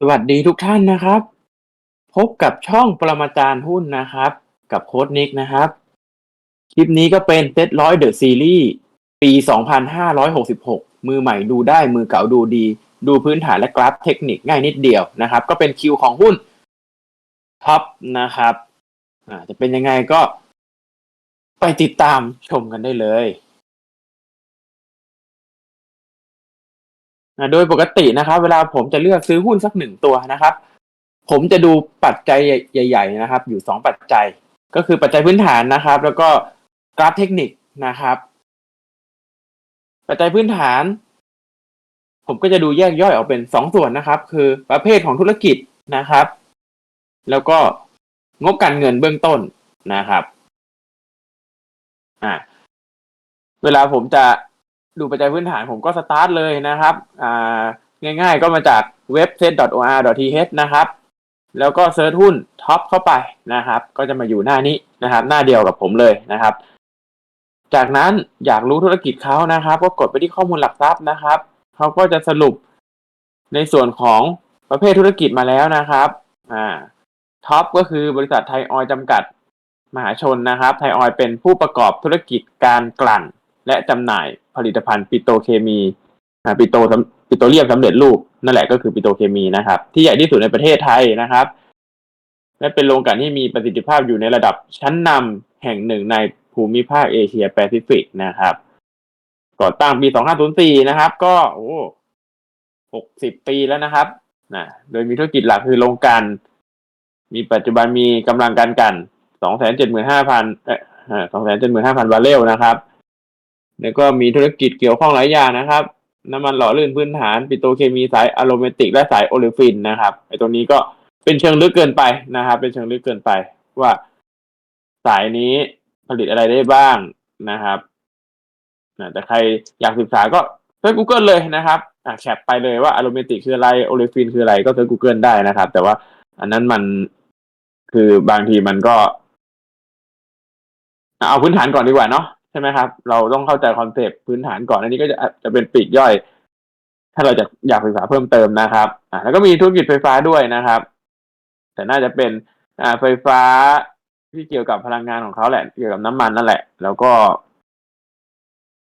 สวัสดีทุกท่านนะครับ พบกับช่องปรมาจารย์หุ้นนะครับ กับโค้ดนิกนะครับ คลิปนี้ก็เป็นเซตร้อยเดอะซีรีส์ปี 2566 มือใหม่ดูได้มือเก่าดูดี ดูพื้นฐานและกราฟเทคนิคง่ายนิดเดียวนะครับ ก็เป็นคิวของหุ้นท็อปนะครับอ่าจะเป็นยังไงก็ไปติดตามชมกันได้เลย อ่าโดยปกตินะครับ เวลาผมจะเลือกซื้อหุ้นสักหนึ่งตัวนะครับ ผมจะดูปัจจัยใหญ่ ๆ นะครับ อยู่สองปัจจัย ก็คือปัจจัยพื้นฐานนะครับ แล้วก็กราฟเทคนิคนะครับ ปัจจัยพื้นฐาน ผมก็จะดูแยกย่อยออกเป็นสองส่วนนะครับ คือประเภทของธุรกิจนะครับ แล้วก็งบการเงินเบื้องต้นนะครับ อ่าเวลาผมจะ ดูปัจจัยพื้นฐานผมก็สตาร์ทเลยนะครับง่ายๆก็มาจากเว็บ set.or.th นะครับ แล้วก็เซิร์ชหุ้นท็อปเข้าไปนะครับ ก็จะมาอยู่หน้านี้นะครับ หน้าเดียวกับผมเลยนะครับ จากนั้นอยากรู้ธุรกิจเขานะครับ ก็กดไปที่ข้อมูลหลักทรัพย์นะครับเขาก็จะสรุปในส่วนของประเภทธุรกิจมาแล้วนะครับอ่าท็อปก็คือบริษัทไทยออยล์จำกัดมหาชนนะครับ ไทยออยล์เป็นผู้ประกอบธุรกิจการกลั่น และจำหน่ายผลิตภัณฑ์ปิโตเคมีปิโตปิโตรเลียมสำเร็จรูปนั่นแหละก็คือปิโตเคมีนะครับ ที่ใหญ่ที่สุดในประเทศไทยนะครับ และเป็นโรงกลั่นที่มีประสิทธิภาพอยู่ในระดับชั้นนำแห่งหนึ่งในภูมิภาคเอเชียแปซิฟิกนะครับ ก่อตั้งปี 2504 นะครับ ก็โอ้60 ปีแล้วนะครับนะโดยมีธุรกิจหลักคือโรงกลั่นมีปัจจุบันมีกำลังการกลั่น275,000เอ่อ275,000 บาร์เรลนะครับ แล้วก็มีธุรกิจเกี่ยวข้องหลายอย่างนะครับ น้ำมันหล่อลื่นพื้นฐาน ปิโตรเคมีสายอะโรเมติก และสายโอลิฟินนะครับไอตรงนี้ก็เป็นเชิงลึกเกินไปนะครับ เป็นเชิงลึกเกินไป ว่าสายนี้ผลิตอะไรได้บ้างนะครับนะแต่ใครอยากศึกษาก็เซิร์ช Google เลยนะครับอะแคปไปเลยว่าอะโรเมติกคืออะไรโอลิฟินคืออะไรก็เซิร์ช Google ได้นะครับ แต่ว่าอันนั้นมันคือบางทีมันก็ เอาพื้นฐานก่อนดีกว่าเนาะ ช่ไหมครับ เราต้องเข้าใจคอนเซปต์พื้นฐานก่อนอันนี้ก็จะจะเป็นปีกย่อย ถ้าเราจะอยากศึกษาเพิ่มเติมนะครับอ่าแล้วก็มีธุรกิจไฟฟ้าด้วยนะครับ แต่น่าจะเป็นอ่าไฟฟ้าที่เกี่ยวกับพลังงานของเขาแหละ เกี่ยวกับน้ำมันนั่นแหละ แล้วก็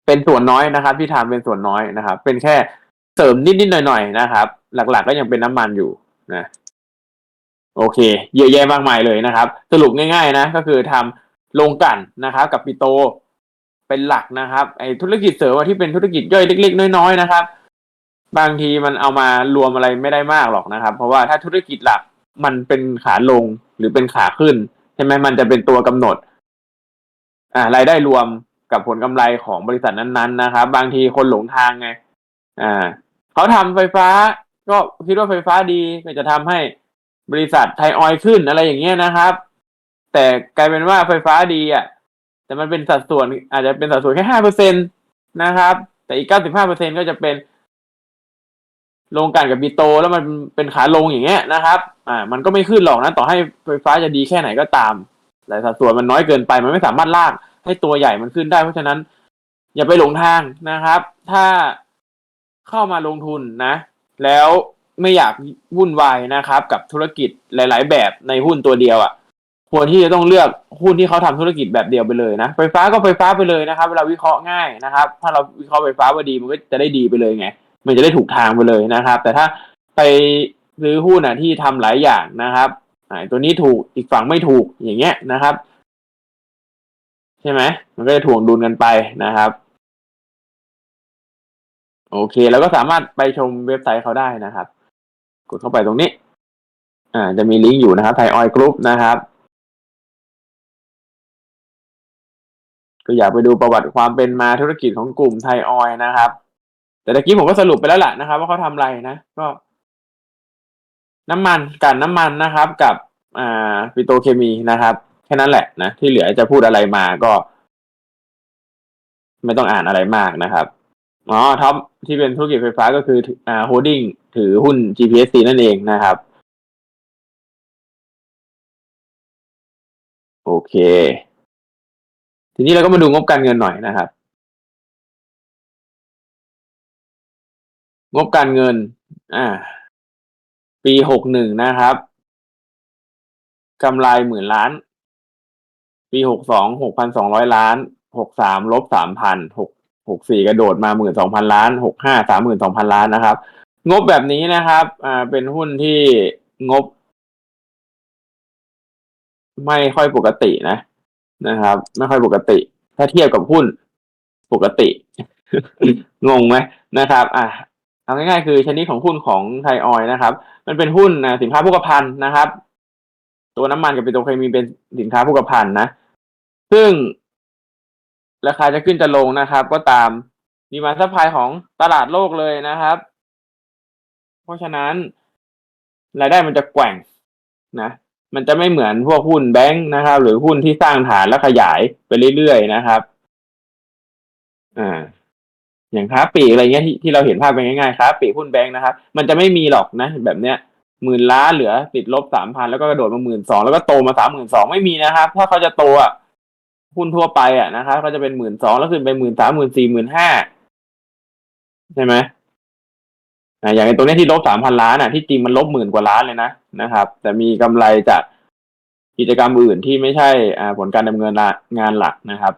เป็นส่วนน้อยนะครับ ที่ทำเป็นส่วนน้อยนะครับ เป็นแค่เสริมนิดๆหน่อยๆนะครับ หลัก ๆ ก็ยังเป็นน้ำมันอยู่นะโอเค เยอะแยะมากมายเลยนะครับ สรุปง่าย ๆ นะก็คือทำโรงกันนะครับ กับปิโต เป็นหลักนะครับไอ้ธุรกิจเสริมที่เป็นธุรกิจย่อยเล็ก ๆ น้อยๆนะครับ บางทีมันเอามารวมอะไรไม่ได้มากหรอกนะครับ เพราะว่าถ้าธุรกิจหลักมันเป็นขาลงหรือเป็นขาขึ้นใช่ไหมมันจะเป็นตัวกำหนด อ่ารายได้รวมกับผลกำไรของบริษัทนั้นๆนะครับ บางทีคนหลงทางไงอ่าเขาทำไฟฟ้า ก็คิดว่าไฟฟ้าดีก็จะทำให้บริษัทไทยออยขึ้นอะไรอย่างเงี้ยนะครับ แต่กลายเป็นว่าไฟฟ้าดีอะ แต่มันเป็นสัดส่วนอาจจะเป็นสัดส่วนแค่ห้าเปอร์เซ็นตนะครับ แต่อีกเก้าสิบห้าเปอร์เซ็นก็จะเป็นโรงกลั่นกับบิโต แล้วมันเป็นขาลงอย่างเงี้ยนะครับ อ่า มันก็ไม่ขึ้นหรอกนะ ต่อให้ไฟฟ้าจะดีแค่ไหนก็ตามแต่สัดส่วนมันน้อยเกินไป มันไม่สามารถลากให้ตัวใหญ่มันขึ้นได้ เพราะฉะนั้น อย่าไปหลงทางนะครับ ถ้าเข้ามาลงทุนนะ แล้วไม่อยากวุ่นวายนะครับ กับธุรกิจหลาย ๆ แบบในหุ้นตัวเดียวอะ่ะ ควรที่จะต้องเลือกหุ้นที่เขาทำธุรกิจแบบเดียวไปเลยนะไฟฟ้าก็ไฟฟ้าไปเลยนะครับ เวลาวิเคราะห์ง่ายนะครับ ถ้าเราวิเคราะห์ไฟฟ้าว่าดีมันก็จะได้ดีไปเลยไง มันจะได้ถูกทางไปเลยนะครับ แต่ถ้าไปซื้อหุ้นอะที่ทำหลายอย่างนะครับอ่าตัวนี้ถูกอีกฝั่งไม่ถูกอย่างเงี้ยนะครับ ใช่ไหมมันก็จะถ่วงดุลกันไปนะครับ โอเค แล้วก็สามารถไปชมเว็บไซต์เขาได้นะครับ กดเข้าไปตรงนี้ อ่า จะมีลิงก์อยู่นะครับไทยออยกรุ๊ปนะครับ ก็อยากไปดูประวัติความเป็นมาธุรกิจของกลุ่มไทยออยนะครับ แต่ตะกี้ผมก็สรุปไปแล้วแหละนะครับ ว่าเขาทำอะไรนะ ก็ น้ำมันกันน้ำมันนะครับ กับอ่าปิโตเคมีนะครับแค่นั้นแหละนะที่เหลือจะพูดอะไรมาก็ ไม่ต้องอ่านอะไรมากนะครับอ๋อท็อปที่เป็นธุรกิจไฟฟ้าก็คืออ่าโฮดดิ้งถือหุ้น GPSC นั่นเองนะครับ โอเค ทีนี้เราก็มาดูงบการเงินหน่อยนะครับ งบการเงิน อ่า ปีหกหนึ่งนะครับกำไรหมื่นล้าน ปีหกสองหกพันสองร้อยล้านหกสามลบสามพันหกหกสี่กระโดดมาหมื่นสองพันล้านหกห้าสามหมื่นสองพันล้านนะครับ งบแบบนี้นะครับ อ่า เป็นหุ้นที่งบ ไม่ค่อยปกตินะ นะครับ ไม่ค่อยปกติ ถ้าเทียบกับหุ้นปกติ งงไหมนะครับ อะเอาง่ายๆคือชนิดของหุ้นของไทยออยนะครับ มันเป็นหุ้นนะสินค้าโภคภัณฑ์นะครับ ตัวน้ำมันกับปิโตรเคมีเป็นสินค้าโภคภัณฑ์นะ ซึ่งราคาจะขึ้นจะลงนะครับ ก็ตามดีมาซัพพลายของตลาดโลกเลยนะครับ เพราะฉะนั้นรายได้มันจะแกว่งนะ มันจะไม่เหมือนพวกหุ้นแบงค์นะครับ หรือหุ้นที่สร้างฐานแล้วขยายไปเรื่อยๆนะครับ อ่า อย่างค้าปีอะไรเงี้ยที่ที่เราเห็นภาพเป็นง่ายๆค้าปีหุ้นแบงค์นะครับ มันจะไม่มีหรอกนะ แบบเนี้ยหมื่นล้านเหลือติดลบสามพันแล้วก็กระโดดมาหมื่นสองแล้วก็โตมาสามหมื่นสองไม่มีนะครับ ถ้าเขาจะโตอะหุ้นทั่วไปอะนะครับเขาจะเป็นหมื่นสองแล้วขึ้นไปหมื่นสามหมื่นสี่หมื่นห้าใช่ไหม อ่าอย่างไอ้ตรงนี้ที่ลบสามพันล้านอะที่จริงมันลบหมื่นกว่าล้านเลยนะนะครับ แต่มีกำไรจากกิจกรรมอื่นที่ไม่ใช่ผลการดำเนินงานหลักนะครับ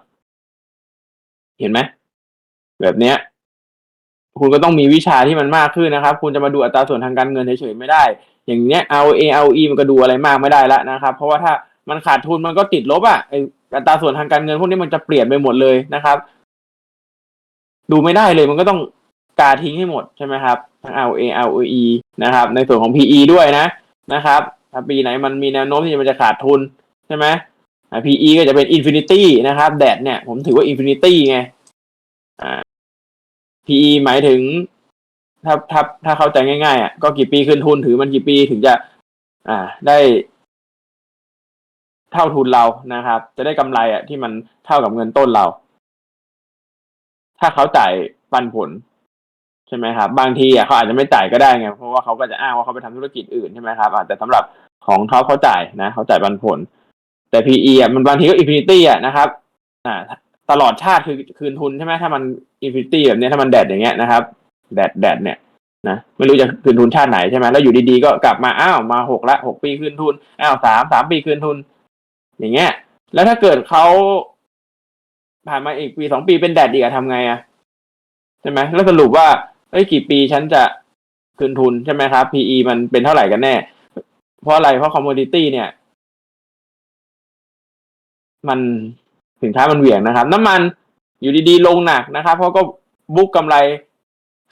เห็นไหมแบบเนี้ย คุณก็ต้องมีวิชาที่มันมากขึ้นนะครับ คุณจะมาดูอัตราส่วนทางการเงินเฉยๆไม่ได้ อย่างเนี้ย ROA ROE มันก็ดูอะไรมากไม่ได้แล้วนะครับ เพราะว่าถ้ามันขาดทุนมันก็ติดลบอะอัตราส่วนทางการเงินพวกนี้มันจะเปลี่ยนไปหมดเลยนะครับ ดูไม่ได้เลยมันก็ต้อง กาทิ้งให้หมดใช่ไหมครับทั้ง ROA ROE นะครับ ในส่วนของ PE ด้วยนะนะครับถ้าปีไหนมันมีแนวโน้มที่มันจะขาดทุนใช่ไหม PE ก็จะเป็น Infinity นะครับแดดเนี่ยผมถือว่า Infinity ไงอ่า PE หมายถึง ถ้าถ้าถ้าเข้าใจง่ายๆอะก็กี่ปีขึ้นทุนถือมันกี่ปีถึงจะ อ่าได้เท่าทุนเรานะครับ จะได้กำไรอะที่มันเท่ากับเงินต้นเรา ถ้าเขาจ่ายปันผล ใช่ไหมครับ บางทีอะเขาอาจจะไม่จ่ายก็ได้ไงเพราะว่าเขาก็จะอ้างว่าเขาไปทำธุรกิจอื่นใช่ไหมครับอะแต่สำหรับของเขาเขาจ่ายนะเขาจ่ายปันผล แต่ PE อะมันบางทีก็ Infinity อะนะครับอ่าตลอดชาติคือคืนทุนใช่ไหมถ้ามัน Infinity แบบนี้ถ้ามันแดดอย่างเงี้ยนะครับ แดดแดดเนี่ยนะไม่รู้จะคืนทุนชาติไหนใช่ไหมแล้วอยู่ดีๆก็กลับมาอ้าวมาหกละหกปีคืนทุนอ้าวสามสามปีคืนทุน อย่างเงี้ย แล้วถ้าเกิดเขาผ่านมาอีกปีสองปีเป็นแดดอีกอะทำไงอะใช่ไหมแล้วสรุปว่า เอ้ยกี่ปีฉันจะคืนทุนใช่ไหมครับ PE มันเป็นเท่าไหร่กันแน่ เพราะอะไรเพราะคอมมูนิตี้เนี่ย มันสินค้ามันเหวี่ยงนะครับ น้ำมันอยู่ดีๆลงหนักนะครับ เพราะก็บุ๊กกำไร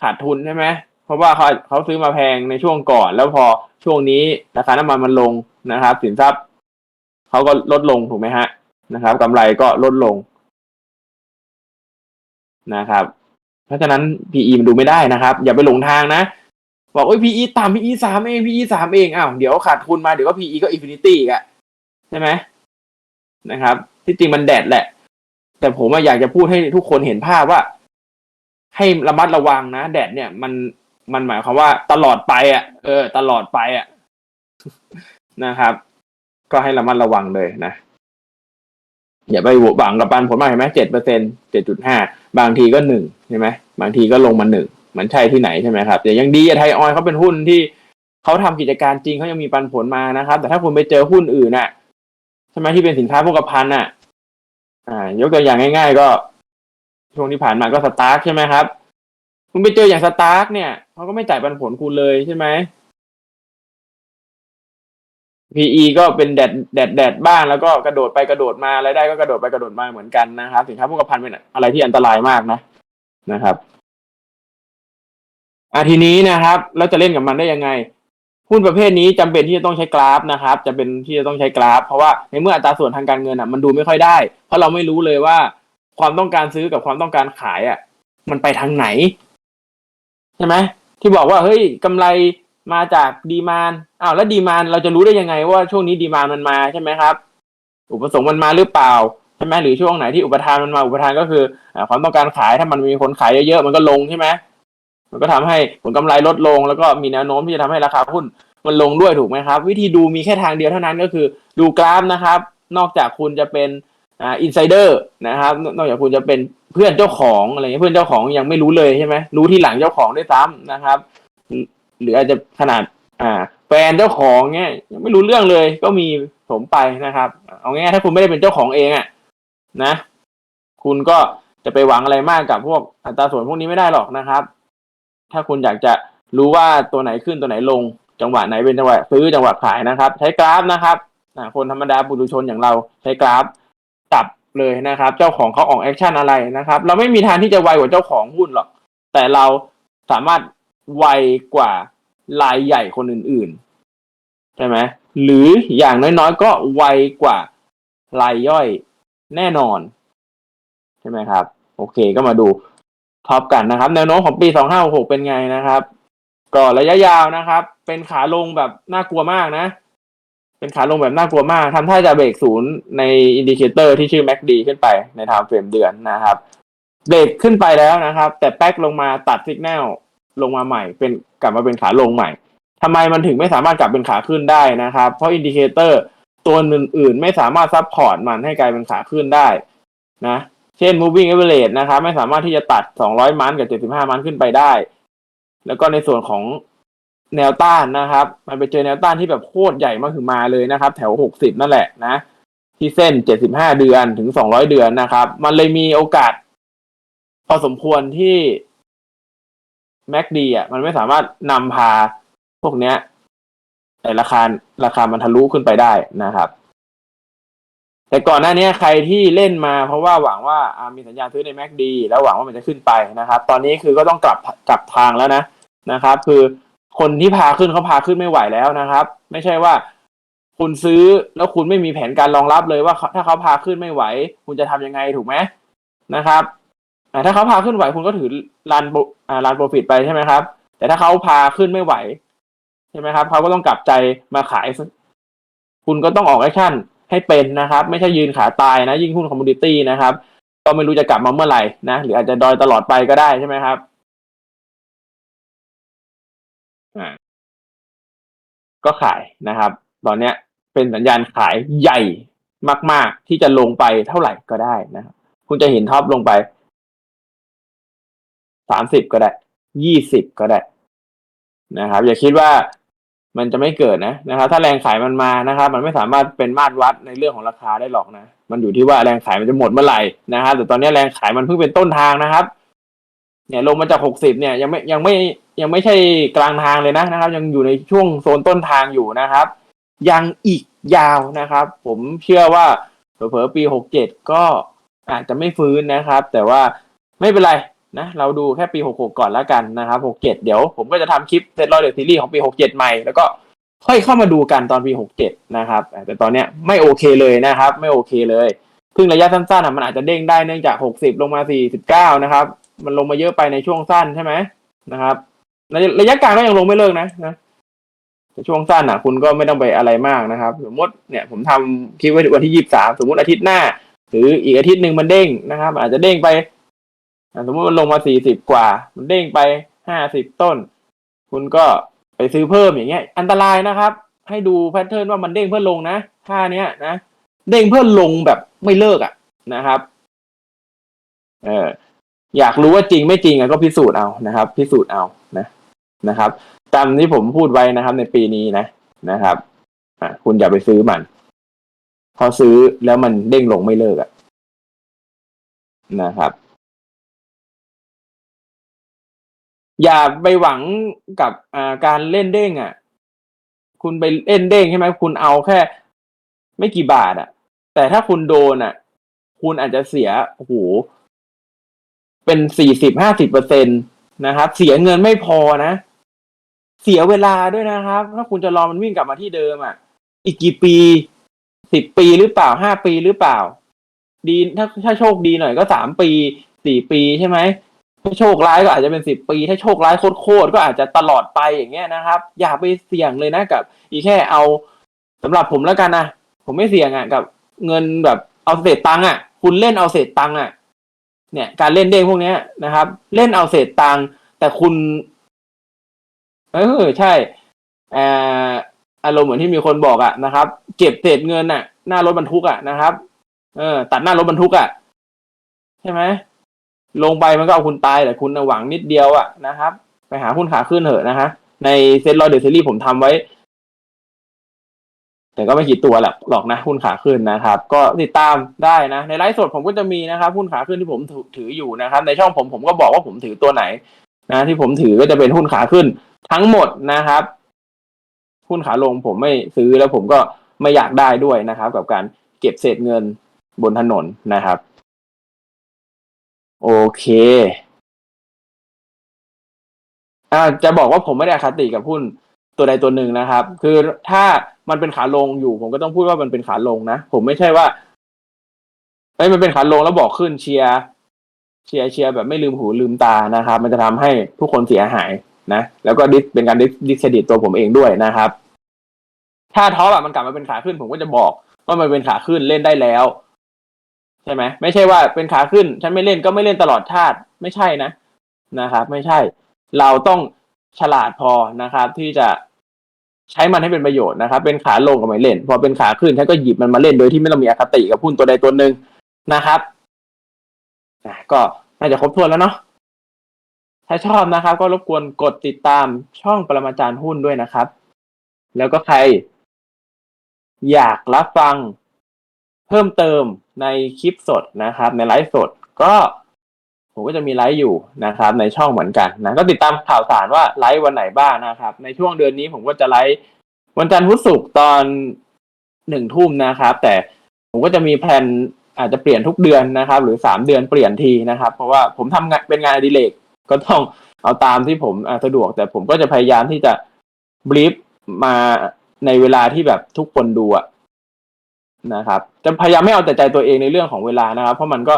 ขาดทุนใช่ไหมเพราะว่าเขาเขาซื้อมาแพงในช่วงก่อน แล้วพอช่วงนี้ราคาน้ำมันมันลงนะครับ สินทรัพย์เขาก็ลดลงถูกไหมฮะนะครับกำไรก็ลดลงนะครับ เพราะฉะนั้น PE มันดูไม่ได้นะครับ อย่าไปหลงทางนะ บอกโอ้ย PE ต่ำ PE สามเอง PE สามเองอ้าวเดี๋ยวขาดทุนมาเดี๋ยวก็ PE ก็ Infinity อีกอะใช่ไหมนะครับ ที่จริงมันแดดแหละ แต่ผมอยากจะพูดให้ทุกคนเห็นภาพว่า ให้ระมัดระวังนะ แดดเนี่ยมันมันหมายความว่าตลอดไปอะ เออ ตลอดไปอะนะครับ ก็ให้ระมัดระวังเลยนะอย่าไปหวังกับปันผลมากเห็นไหมเจ็ดเปอร์เซ็นเจ็ดจุดห้า บางทีก็หนึ่งใช่ไหมบางทีก็ลงมาหนึ่งมันใช่ที่ไหนใช่ไหมครับแต่ยังดีอะไทยออยเขาเป็นหุ้นที่เขาทำกิจการจริงเขายังมีปันผลมานะครับ แต่ถ้าคุณไปเจอหุ้นอื่นน่ะใช่ไหมที่เป็นสินค้าโภคภัณฑ์น่ะ อ่า ยกตัวอย่างง่าย ๆ ก็ช่วงที่ผ่านมาก็สตาร์กใช่ไหมครับ คุณไปเจออย่างสตาร์กเนี่ยเขาก็ไม่จ่ายปันผลคุณเลยใช่ไหม PE ก็เป็นแดดแดดแดดบ้างแล้วก็กระโดดไปกระโดดมารายได้ก็กระโดดไปกระโดดมาเหมือนกันนะครับ สินค้าโภคภัณฑ์เป็นอะไรที่อันตรายมากนะนะครับอะทีนี้นะครับเราจะเล่นกับมันได้ยังไงหุ้นประเภทนี้จำเป็นที่จะต้องใช้กราฟนะครับจะเป็นที่จะต้องใช้กราฟ เพราะว่าในเมื่ออัตราส่วนทางการเงินอะมันดูไม่ค่อยได้ เพราะเราไม่รู้เลยว่าความต้องการซื้อกับความต้องการขายอะ มันไปทางไหน ใช่ไหมที่บอกว่าเฮ้ยกำไร มาจากดีมานอ้าวแล้วดีมานเราจะรู้ได้ยังไงว่าช่วงนี้ดีมานมันมาใช่ไหมครับ อุปสงค์มันมาหรือเปล่าใช่ไหมหรือช่วงไหนที่อุปทานมันมาอุปทานก็คืออความต้องการขายถ้ามันมีคนขายเยอะๆมันก็ลงใช่ไหมมันก็ทำให้ผลกำไรลดลง แล้วก็มีแนวโน้มที่จะทำให้ราคาหุ้นมันลงด้วยถูกไหมครับ วิธีดูมีแค่ทางเดียวเท่านั้นก็คือดูกราฟนะครับ นอกจากคุณจะเป็นอ่าอินไซเดอร์นะครับ นอกจากคุณจะเป็นเพื่อนเจ้าของอะไรเงี้ยเพื่อนเจ้าของยังไม่รู้เลยใช่ไหมรู้ที่หลังเจ้าของด้วยซ้ำนะครับ หรืออาจจะขนาด อ่า แฟนเจ้าของเนี้ยยังไม่รู้เรื่องเลยก็มีผมไปนะครับ เอาง่ายถ้าคุณไม่ได้เป็นเจ้าของเองอะนะ คุณก็จะไปหวังอะไรมากกับพวกอัตราส่วนพวกนี้ไม่ได้หรอกนะครับ ถ้าคุณอยากจะรู้ว่าตัวไหนขึ้นตัวไหนลง จังหวะไหนเป็นจังหวะซื้อจังหวะขายนะครับ ใช้กราฟนะครับคนธรรมดาปุถุชนอย่างเราใช้กราฟจับเลยนะครับ เจ้าของเขาออกแอคชั่นอะไรนะครับ เราไม่มีทางที่จะไวกว่าเจ้าของหุ้นหรอก แต่เราสามารถ ไวกว่ารายใหญ่คนอื่นๆ ใช่ไหมหรืออย่างน้อยๆ ก็ไวกว่ารายย่อยแน่นอน ใช่ไหมครับ โอเคก็มาดูท็อปกันนะครับ แนวโน้มของปี 2566 เป็นไงนะครับ ก็ระยะยาวนะครับ เป็นขาลงแบบน่ากลัวมากนะ เป็นขาลงแบบน่ากลัวมากทำท่าจะเบรกศูนย์ในอินดิเคเตอร์ที่ชื่อ MACD ขึ้นไปในไทม์เฟรมเดือนนะครับ เบรกขึ้นไปแล้วนะครับ แต่แป๊กลงมาตัดสัญญาณ ลงมาใหม่ เป็นกลับมาเป็นขาลงใหม่ทำไมมันถึงไม่สามารถกลับเป็นขาขึ้นได้นะครับ เพราะอินดิเคเตอร์ตัวอื่นๆ ไม่สามารถซับพอร์ตมันให้กลายเป็นขาขึ้นได้นะเช่น moving average นะครับ ไม่สามารถที่จะตัด 200 มันกับ 75 มันขึ้นไปได้ แล้วก็ในส่วนของแนวต้านนะครับ มันไปเจอแนวต้านที่แบบโคตรใหญ่มากคือมาเลยนะครับ แถว 60 นั่นแหละนะ ที่เส้น 75 เดือนถึง 200 เดือนนะครับ มันเลยมีโอกาส พอสมควรที่ MACD อะมันไม่สามารถนำพาพวกเนี้ยแต่ราคาราคามันทะลุขึ้นไปได้นะครับ แต่ก่อนหน้านี้ใครที่เล่นมา เพราะว่าหวังว่าอ่ามีสัญญาณซื้อใน MACD แล้วหวังว่ามันจะขึ้นไปนะครับ ตอนนี้คือก็ต้องกลับกลับทางแล้วนะนะครับ คือคนที่พาขึ้นเขาพาขึ้นไม่ไหวแล้วนะครับ ไม่ใช่ว่าคุณซื้อแล้วคุณไม่มีแผนการรองรับเลยว่าถ้าเขาพาขึ้นไม่ไหว คุณจะทำยังไงถูกไหมนะครับ อ่าถ้าเขาพาขึ้นไหวคุณก็ถือรันอ่ารันโปรฟิตไปใช่ไหมครับ แต่ถ้าเขาพาขึ้นไม่ไหว ใช่ไหมครับเขาก็ต้องกลับใจมาขาย คุณก็ต้องออกแอคชั่นให้เป็นนะครับ ไม่ใช่ยืนขาตายนะ ยิ่งหุ้นคอมมูนิตี้นะครับ ก็ไม่รู้จะกลับมาเมื่อไหร่นะหรืออาจจะดอยตลอดไปก็ได้ใช่ไหมครับอ่าก็ขายนะครับ ตอนเนี้ยเป็นสัญญาณขายใหญ่มาก ๆ ที่จะลงไปเท่าไหร่ก็ได้นะครับคุณจะเห็นท็อปลงไป สามสิบก็ได้ยี่สิบก็ได้นะครับ อย่าคิดว่ามันจะไม่เกิดนะนะครับ ถ้าแรงขายมันมานะครับ มันไม่สามารถเป็นมาตรวัดในเรื่องของราคาได้หรอกนะ มันอยู่ที่ว่าแรงขายมันจะหมดเมื่อไหร่นะครับแต่ตอนนี้แรงขายมันเพิ่งเป็นต้นทางนะครับ เนี่ยลงมาจากหกสิบเนี่ยยังไม่ยังไม่ยังไม่ใช่กลางทางเลยนะนะครับ ยังอยู่ในช่วงโซนต้นทางอยู่นะครับ ยังอีกยาวนะครับ ผมเชื่อว่าเผลอๆปีหกเจ็ดก็อาจจะไม่ฟื้นนะครับ แต่ว่าไม่เป็นไร นะเราดูแค่ปี 66 ก่อนแล้วกันนะครับ 67 เดี๋ยวผมก็จะทำคลิปเซตรอยเดอซีรีส์ของปี 67 ใหม่ แล้วก็ค่อยเข้ามาดูกันตอนปี 67 นะครับ แต่ตอนเนี้ยไม่โอเคเลยนะครับ ไม่โอเคเลยเพิ่งระยะสั้นๆมันอาจจะเด้งได้เนื่องจาก 60 ลงมา 49 นะครับ มันลงมาเยอะไปในช่วงสั้นใช่ไหมนะครับระยะกลางก็ยังลงไม่เลิกนะนะแต่ช่วงสั้นอะ คุณก็ไม่ต้องไปอะไรมากนะครับ สมมติเนี่ยผมทำคลิปไว้วันที่ 23 สมมติอาทิตย์หน้า หรืออีกอาทิตย์หนึ่งมันเด้งนะครับ อาจจะเด้งไป สมมติมันลงมาสี่สิบกว่า มันเด้งไปห้าสิบต้น คุณก็ไปซื้อเพิ่มอย่างเงี้ย อันตรายนะครับ ให้ดูแพทเทิร์นว่ามันเด้งเพื่อลงนะท่าเนี้ยนะเด้งเพื่อลงแบบไม่เลิกอะนะครับ เอออยากรู้ว่าจริงไม่จริงอะก็พิสูจน์เอานะครับ พิสูจน์เอานะนะครับ ตามที่ผมพูดไว้นะครับ ในปีนี้นะนะครับอะคุณอย่าไปซื้อมัน พอซื้อแล้วมันเด้งลงไม่เลิกอะนะครับ อย่าไปหวังกับการเล่นเด้งอะ คุณไปเล่นเด้งใช่ไหมคุณเอาแค่ ไม่กี่บาทอะ แต่ถ้าคุณโดนอะ คุณอาจจะเสียโอ้โหเป็นสี่สิบห้าสิบเปอร์เซ็นตนะครับ เสียเงินไม่พอนะ เสียเวลาด้วยนะครับ ถ้าคุณจะรอมันวิ่งกลับมาที่เดิมอะ อีกกี่ปีสิบปีหรือเปล่าห้าปีหรือเปล่า ดีถ้าถ้าโชคดีหน่อยก็สามปีสี่ปีใช่ไหม ถ้าโชคร้ายก็อาจจะเป็นสิบปี ถ้าโชคร้ายโคตรก็อาจจะตลอดไปอย่างเงี้ยนะครับ อย่าไปเสี่ยงเลยนะกับ อีแค่เอาสำหรับผมแล้วกันนะผมไม่เสี่ยงอะกับ เงินแบบเอาเศษตังค์อะ คุณเล่นเอาเศษตังค์อะ เนี่ย การเล่นเด้งพวกเนี้ยนะครับ เล่นเอาเศษตังค์แต่คุณ เออใช่อ่าอารมณ์เหมือนที่มีคนบอกอะนะครับ เก็บเศษเงินอะ หน้ารถบรรทุกอะนะครับ เออ ตัดหน้ารถบรรทุกอะ ใช่ไหม ลงไปมันก็เอาคุณตายแต่คุณหวังนิดเดียวอะนะครับ ไปหาหุ้นขาขึ้นเถอะนะฮะ ในเซ็ตรอยเดอร์ซีรีส์ผมทำไว้ แต่ก็ไม่กี่ตัวหรอกหรอกนะ หุ้นขาขึ้นนะครับ ก็ติดตามได้นะ ในไลฟ์สดผมก็จะมีนะครับ หุ้นขาขึ้นที่ผมถือถืออยู่นะครับ ในช่องผมผมก็บอกว่าผมถือตัวไหน นะ ที่ผมถือก็จะเป็นหุ้นขาขึ้น ทั้งหมดนะครับ หุ้นขาลงผมไม่ซื้อแล้วผมก็ไม่อยากได้ด้วยนะครับ กับการเก็บเศษเงินบนถนนนะครับ โอเค อ่า จะบอกว่าผมไม่ได้อคติกับหุ้นตัวใดตัวหนึ่งนะครับ คือถ้ามันเป็นขาลงอยู่ ผมก็ต้องพูดว่ามันเป็นขาลงนะ ผมไม่ใช่ว่าเอ้ยมันเป็นขาลงแล้วบอกขึ้นเชียร์เชียร์เชียร์แบบไม่ลืมหูลืมตานะครับ มันจะทำให้ทุกคนเสียหายนะ แล้วก็ดิสเป็นการดิสดิสเครดิตตัวผมเองด้วยนะครับ ถ้าท็อปอะมันกลับมาเป็นขาขึ้น ผมก็จะบอกว่ามันเป็นขาขึ้นเล่นได้แล้ว ใช่ไหมไม่ใช่ว่าเป็นขาขึ้น ฉันไม่เล่นก็ไม่เล่นตลอดชาติไม่ใช่นะนะครับ ไม่ใช่ เราต้องฉลาดพอนะครับ ที่จะใช้มันให้เป็นประโยชน์นะครับ เป็นขาลงก็ไม่เล่น พอเป็นขาขึ้นท่านก็หยิบมันมาเล่นโดยที่ไม่ต้องมีอคติกับหุ้นตัวใดตัวหนึ่งนะครับก็น่าจะครบถ้วนแล้วเนาะถ้าชอบนะครับ ก็รบกวนกดติดตามช่องปรมาจารย์หุ้นด้วยนะครับ แล้วก็ใคร อยากรับฟัง เพิ่มเติมในคลิปสดนะครับ ในไลฟ์สดก็ผมก็จะมีไลฟ์อยู่นะครับ ในช่องเหมือนกันนะก็ติดตามข่าวสารว่าไลฟ์วันไหนบ้างนะครับ ในช่วงเดือนนี้ผมก็จะไลฟ์วันจันทร์พุธศุกร์ตอนหนึ่งทุ่มนะครับ แต่ผมก็จะมีแผนอาจจะเปลี่ยนทุกเดือนนะครับ หรือสามเดือนเปลี่ยนทีนะครับ เพราะว่าผมทำงานเป็นงานอดิเรกก็ต้องเอาตามที่ผมสะดวก แต่ผมก็จะพยายามที่จะบรีฟมาในเวลาที่แบบทุกคนดูอะ นะครับ จะพยายามไม่เอาแต่ใจตัวเองในเรื่องของเวลานะครับ เพราะมันก็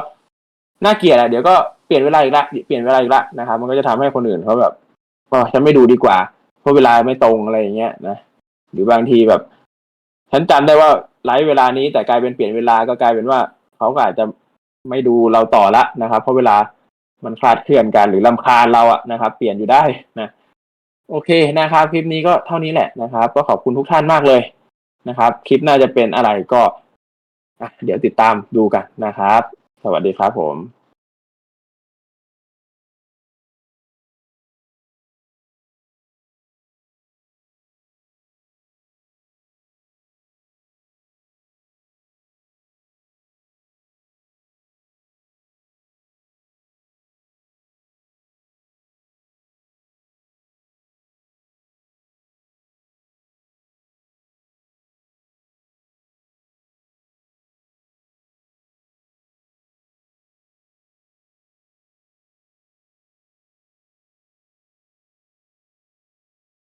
น่าเกลียดอะเดี๋ยวก็เปลี่ยนเวลาอีกละเปลี่ยนเวลาอีกละนะครับ มันก็จะทำให้คนอื่นเขาแบบอ๋อฉันไม่ดูดีกว่า เพราะเวลาไม่ตรงอะไรอย่างเงี้ยนะหรือบางทีแบบ ฉันจำได้ว่าไลฟ์เวลานี้แต่กลายเป็นเปลี่ยนเวลาก็กลายเป็นว่าเขาก็อาจจะไม่ดูเราต่อละนะครับ เพราะเวลามันคลาดเคลื่อนกันหรือลำคาญเราอะนะครับ เปลี่ยนอยู่ได้นะโอเคนะครับ คลิปนี้ก็เท่านี้แหละนะครับ ก็ขอบคุณทุกท่านมากเลย นะครับ คลิปน่าจะเป็นอะไรก็เดี๋ยวติดตามดูกันนะครับ สวัสดีครับผม